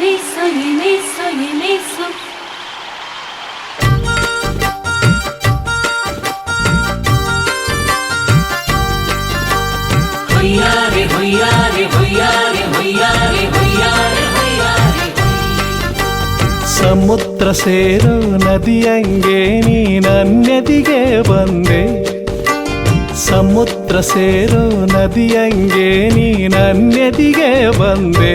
лісо, і лісо, і лісо. Гояри, гояри, гояри, гояри, гояри, гояри. ಸಮುದ್ರ ಸೇರು ನದಿಯಂಗೆ ನೀನನ್ನೆದಿಗೆ ಬಂದೆ ಸಮುದ್ರ ಸೇರು ನದಿಯಂಗೆ ನೀನನ್ನೆದಿಗೆ ಬಂದೆ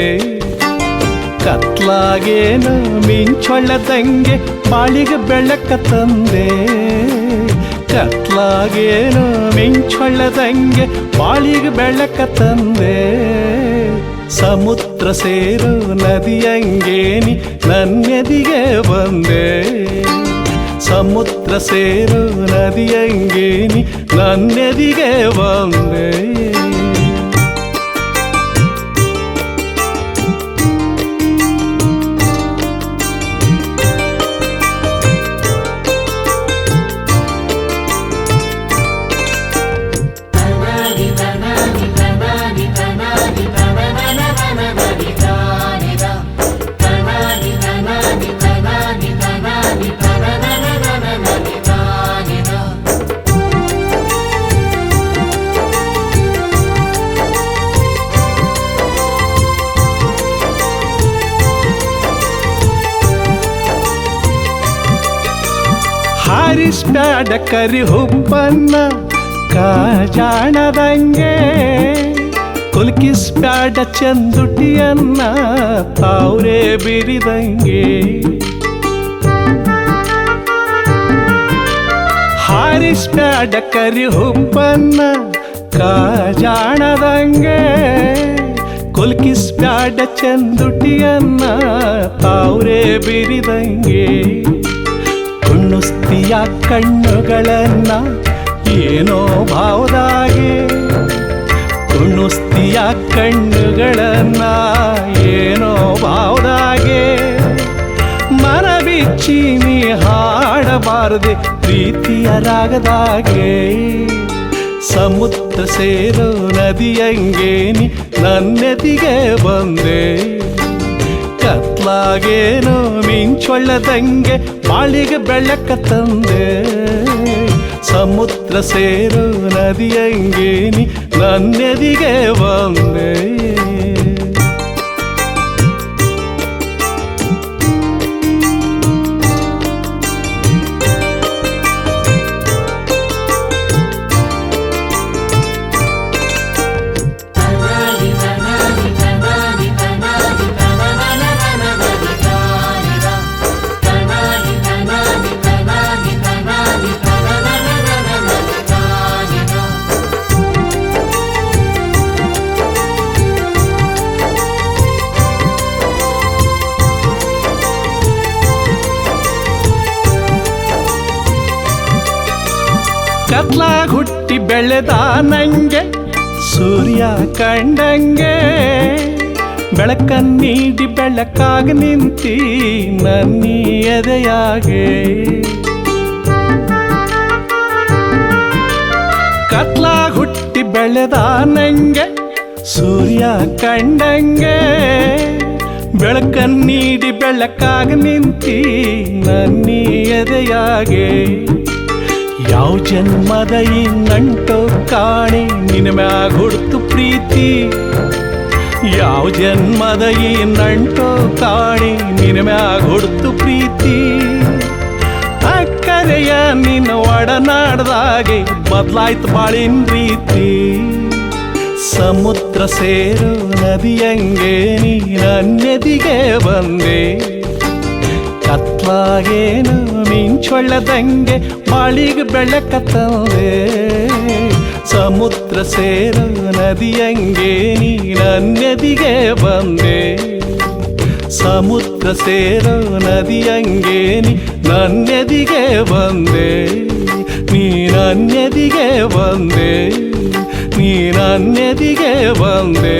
ಕತ್ಲಾಗೇನು ಮಿಂಚೊಳ್ಳದಂಗೆ ಬಾಳಿಗೆ ಬೆಳಕ ತಂದೆ ಕತ್ಲಾಗೇನು ಮಿಂಚೊಳ್ಳದಂಗೆ ಬಾಳಿಗೆ ಬೆಳಕ ತಂದೆ ಸಮುದ್ರ ಸೇರು ನದಿಯಂಗೆ ನೀ ನನ್ನೆದಿಗೆ ಬಂದೆ ಸಮುದ್ರ ಸೇರು ನದಿಯಂಗೆ ನೀ ನನ್ನೆದಿಗೆ ಬಂದೆ ಹಾರಿಸ್ಬ್ಯಾಡ ಕರಿ ಹುಬ್ಬನ್ನ ಕಾಜಾಣದಂಗೆ ಕುಲ್ಕಿಸ್ಬ್ಯಾಡ ಚಂದುಟಿಯನ್ನ ತಾವ್ರೇ ಬಿರಿದಂಗೆ. ಹಾರಿಸ್ಬ್ಯಾಡ ಕರಿ ಹುಬ್ಬನ್ನ ಕಾಜಾಣದಂಗೆ ಕುಲ್ಕಿಸ್ಬ್ಯಾಡ ಚಂದುಟಿಯನ್ನ ತಾವ್ರೇ ಬಿರಿದಂಗೆ. ಕುಣ್ಣುಸ್ತಿಯ ಕಣ್ಣುಗಳನ್ನ ಏನೋ ಭಾವದಾಗೆ. ನುಸ್ತಿಯ ಕಣ್ಣುಗಳನ್ನ ಏನೋ ಭಾವದಾಗೆ. ಮನ ಬಿಚ್ಚಿ ನೀ ಹಾಡಬಾರದೆ ಪ್ರೀತಿಯ ರಾಗದಾಗೆ. ಸಮುದ್ರ ಸೇರೋ ನದಿಯಂಗೇನಿ ನನ್ನೆದಿಗೆ ಬಂದೆ. ಕತ್ಲಾಗೇನೋ ಮಿಂಚೊಳ್ಳದಂಗೆ ಬಾಳಿಗೆ ಬೆಳಕ ತಂದೆ ಸಮುದ್ರ ಸೇರು ನದಿಯಂಗೆ ನೀ ನನ್ನೆದಿಗೆ ಬಂದೆ ಕತ್ಲಾಗ ಹುಟ್ಟಿ ಬೆಳೆದ ನಂಗೆ, ಸೂರ್ಯ ಕಂಡಂಗೆ. ಬೆಳಕನ್ನೀಡಿ ನೀಡಿ ಬೆಳಕಾಗ ನಿಂತಿ ನನ್ನಿ ಎದೆಯಾಗೆ. ಕತ್ಲಾಗ ಹುಟ್ಟಿ ಬೆಳೆದ ನಂಗೆ, ಸೂರ್ಯ ಕಂಡಂಗೆ. ಬೆಳಕನ್ನೀಡಿ ನೀಡಿ ಬೆಳಕಾಗ ನಿಂತಿ ನನ್ನಿ ಯಾವ ಜನ್ಮದ ಈ ನಂಟೋ ಕಾಣೆ ನಿನ್ನ ಮ್ಯಾಗ ಪ್ರೀತಿ? ಯಾವ ಜನ್ಮದ ಈ ನಂಟೋ ಕಾಣೆ ನಿನ್ನ ಮ್ಯಾಗ ಪ್ರೀತಿ? ಅಕ್ಕರೆಯ ನಿನ್ನ ಒಡನಾಡ್ದಾಗೆ ಬದ್ಲಾಯ್ತು ಬಾಳಿನ ರೀತಿ. ಸಮುದ್ರ ಸೇರು ನದಿಯಂಗೆ ನೀ ನದಿಗೆ ಬಂದೆ. ಕತ್ಲಾಗೇನು ಮಿಂಚೊಳ್ಳದಂಗೆ ಬಾಳಿಗೆ ಬೆಳಕ ತಂದೆ ಸಮುದ್ರ ಸೇರು ನದಿಯಂಗೆ ನೀ ನನ್ನೆದಿಗೆ ಬಂದೆ ಸಮುದ್ರ ಸೇರೋ ನದಿಯಂಗೆ ನೀ ನನ್ನೆದಿಗೆ ಬಂದೆ ನೀ ನನ್ನೆದಿಗೆ ಬಂದೆ ನೀ ನನ್ನೆದಿಗೆ ಬಂದೆ